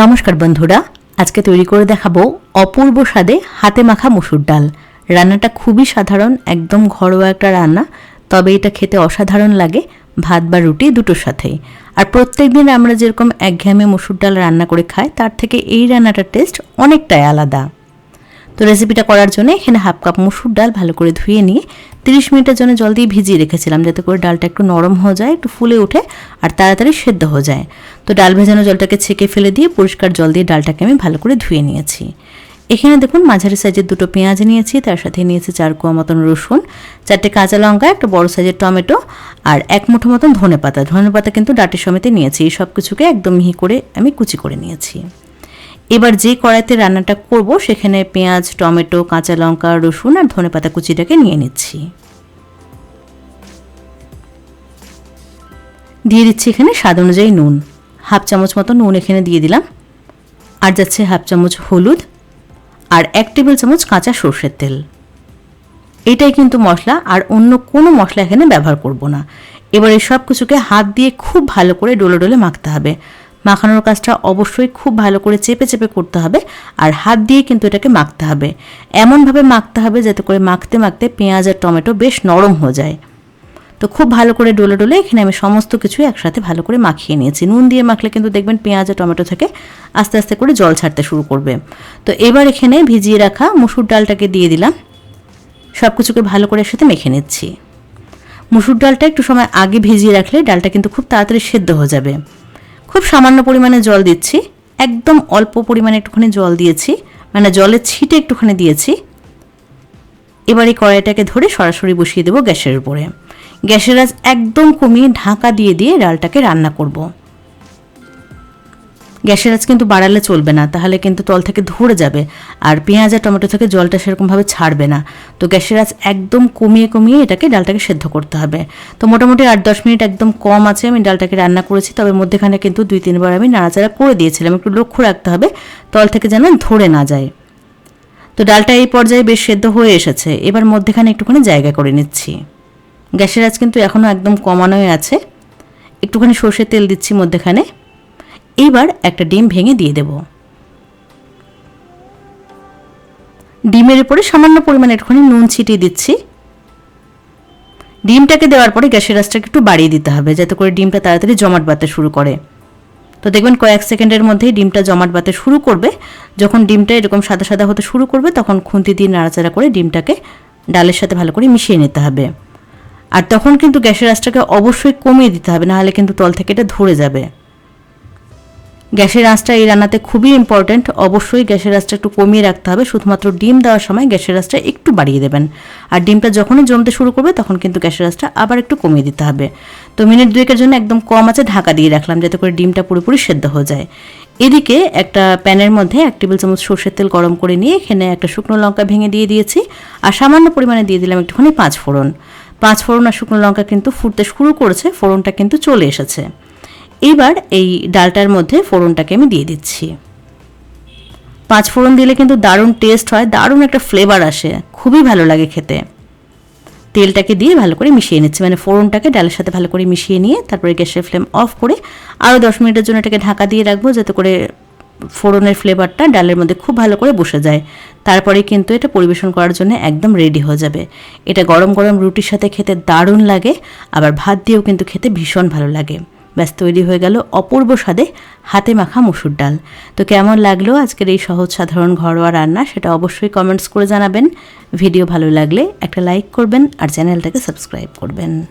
নমস্কার বন্ধুরা, আজকে তৈরি করে দেখাবো অপূর্ব স্বাদে হাতে মাখা মুসুর ডাল। রান্নাটা খুবই সাধারণ, একদম ঘরোয়া একটা রান্না, তবে এটা খেতে অসাধারণ লাগে ভাত বা রুটি দুটোর সাথেই আর প্রত্যেক দিন আমরা যেরকম একঘেয়েমে মুসুর ডাল রান্না করে খাই, তার থেকে এই রান্নাটার টেস্ট অনেকটাই আলাদা। তো রেসিপিটা করার জন্য এখানে হাফ কাপ মুসুর ডাল ভালো করে ধুয়ে নিয়ে তিরিশ মিনিটের জন্য জল দিয়ে ভিজিয়ে রেখেছিলাম যাতে করে ডালটা একটু নরম হয়ে যায়, একটু ফুলে ওঠে আর তাড়াতাড়ি সেদ্ধ হয়ে যায়। তো ডাল ভেজানো জলটাকে ছেঁকে ফেলে দিয়ে পরিষ্কার জল দিয়ে ডালটাকে আমি ভালো করে ধুয়ে নিয়েছি। এখানে দেখুন মাঝারি সাইজের দুটো পেঁয়াজ নিয়েছি, তার সাথে নিয়েছি চার কোয়া মতন রসুন, চারটে কাঁচা লঙ্কা, একটা বড় সাইজের টমেটো আর এক মুঠো মতন ধনে পাতা ধনে পাতা কিন্তু ডাটের সমেতে নিয়েছি, এই সব কিছুকে একদম মিহি করে আমি কুচি করে নিয়েছি। এবার যে কড়াইতে রান্নাটা করব, সেখানে পেঁয়াজ, টমেটো, কাঁচা লঙ্কা, রসুন আর ধনে পাতা কুচিটাকে নিয়ে নিচ্ছি। দিয়ে দিচ্ছি এখানে স্বাদ অনুযায়ী নুন। হাফ চামচ মতো নুন এখানে দিয়ে দিলাম। আর যাচ্ছে হাফ চামচ হলুদ আর এক টেবিল চামচ কাঁচা সর্ষের তেল। এটাই কিন্তু মশলা, আর অন্য কোনো মশলা এখানে ব্যবহার করব না। এবারে সব কিছুকে হাত দিয়ে খুব ভালো করে ডোলে ডোলে মাখতে হবে। মাখানোর কাজটা অবশ্যই খুব ভালো করে চেপে চেপে করতে হবে আর হাত দিয়ে কিন্তু এটাকে মাখতে হবে। এমনভাবে মাখতে হবে যাতে করে মাখতে মাখতে পেঁয়াজ আর টমেটো বেশ নরম হয়ে যায়। তো খুব ভালো করে ডোলে ডোলে এখানে আমি সমস্ত কিছু একসাথে ভালো করে মাখিয়ে নিয়েছি। নুন দিয়ে মাখলে কিন্তু দেখবেন পেঁয়াজ আর টমেটো থেকে আস্তে আস্তে করে জল ছাড়তে শুরু করবে। তো এবার এখানে ভিজিয়ে রাখা মুসুর ডালটাকে দিয়ে দিলাম। সব কিছুকে ভালো করে একসাথে মেখে নিচ্ছি। মুসুর ডালটা একটু সময় আগে ভিজিয়ে রাখলে ডালটা কিন্তু খুব তাড়াতাড়ি সেদ্ধ হয়ে যাবে। খুব সামান্য পরিমাণে জল দিচ্ছি। একদম অল্প পরিমাণে একটুখানি জল দিয়েছি। মানে জলের ছিটে একটুখানি দিয়েছি। এবার এই কড়াইটাকে ধরে সরাসরি বসিয়ে দেবো গ্যাসের উপরে। গ্যাসের আজ একদম কমিয়ে ঢাকা দিয়ে দিয়ে ডালটাকে রান্না করব। গ্যাসের আজ কিন্তু বাড়ালে চলবে না, তাহলে কিন্তু তল থেকে ধরে যাবে আর পেঁয়াজ আর টমেটো থেকে জলটা সেরকমভাবে ছাড়বে না। তো গ্যাসের আজ একদম কমিয়ে কমিয়ে এটাকে ডালটাকে সেদ্ধ করতে হবে। তো মোটামুটি আট দশ মিনিট একদম কম আছে, আমি ডালটাকে রান্না করেছি, তবে মধ্যেখানে কিন্তু দুই তিনবার আমি নাড়াচাড়া করে দিয়েছিলাম। একটু লক্ষ্য রাখতে হবে, তল থেকে যেন ধরে না যায়। তো ডালটা এই পর্যায়ে বেশ সেদ্ধ হয়ে এসেছে, এবার মধ্যেখানে একটুখানি জায়গা করে নিচ্ছি। গ্যাসের আজ কিন্তু এখনও একদম কমানোই আছে। একটুখানি সর্ষের তেল দিচ্ছি মধ্যেখানে। এইবার একটা ডিম ভেঙে দিয়ে দেব। ডিমের উপরে সামান্য পরিমাণে একটুখানি নুন ছিটিয়ে দিচ্ছি। ডিমটাকে দেওয়ার পরে গ্যাসের আঁচটাকে একটু বাড়িয়ে দিতে হবে, যাতে করে ডিমটা তাড়াতাড়ি জমাট বাতে শুরু করে। তো দেখবেন কয়েক সেকেন্ডের মধ্যেই ডিমটা জমাট বাতে শুরু করবে। যখন ডিমটা এরকম সাদা সাদা হতে শুরু করবে, তখন খুন্তি দিয়ে নাড়াচাড়া করে ডিমটাকে ডালের সাথে ভালো করে মিশিয়ে নিতে হবে। আর তখন কিন্তু গ্যাসের আঁচটাকে অবশ্যই কমিয়ে দিতে হবে, নাহলে কিন্তু তল থেকে এটা ধরে যাবে। গ্যাসের আঁচটা এই রান্নাতে খুবই ইম্পর্ট্যান্ট অবশ্যই গ্যাসের আঁচটা একটু কমিয়ে রাখতে হবে। শুধুমাত্র ডিম দেওয়ার সময় গ্যাসের আঁচটা একটু বাড়িয়ে দেবেন। আর ডিমটা যখনই জমতে শুরু করবে, তখন কিন্তু গ্যাসের আঁচটা আবার একটু কমিয়ে দিতে হবে। তো মিনিট দুয়েকের জন্য একদম কম আছে ঢাকা দিয়ে রাখলাম, যাতে করে ডিমটা পুরোপুরি সেদ্ধ হয়ে যায়। এদিকে একটা প্যানের মধ্যে এক টেবিল চামচ সর্ষের তেল গরম করে নিয়ে এখানে একটা শুকনো লঙ্কা ভেঙে দিয়ে দিয়েছি। আর সামান্য পরিমাণে দিয়ে দিলাম একটুখানি পাঁচ ফোড়ন পাঁচ ফোড়ন আর শুকনো লঙ্কা কিন্তু ফুটতে শুরু করেছে, ফোড়নটা কিন্তু চলে এসেছে। এবার এই ডালটার মধ্যে ফোড়নটাকে আমি দিয়ে দিচ্ছি। পাঁচ ফোড়ন দিলে কিন্তু দারুণ টেস্ট হয়, দারুণ একটা ফ্লেভার আসে, খুবই ভালো লাগে খেতে। তেলটাকে দিয়ে ভালো করে মিশিয়ে নিচ্ছি মানে ফোড়নটাকে ডালের সাথে ভালো করে মিশিয়ে নিয়ে তারপরে গ্যাসের ফ্লেম অফ করে আরও দশ মিনিটের জন্য এটাকে ঢাকা দিয়ে রাখব, যাতে করে ফোড়নের ফ্লেভারটা ডালের মধ্যে খুব ভালো করে বসে যায়। তারপরে কিন্তু এটা পরিবেশন করার জন্য একদম রেডি হয়ে যাবে। এটা গরম গরম রুটির সাথে খেতে দারুণ লাগে, আবার ভাত দিয়েও কিন্তু খেতে ভীষণ ভালো লাগে। ব্যাস, তৈরি হয়ে গেল অপূর্ব স্বাদে হাতে মাখা মুসুর ডাল। তো কেমন লাগল আজকের এই সহজ সাধারণ ঘরোয়া রান্না সেটা অবশ্যই কমেন্টস করে জানাবেন। ভিডিও ভালো লাগলে একটা লাইক করবেন আর চ্যানেলটাকে সাবস্ক্রাইব করবেন।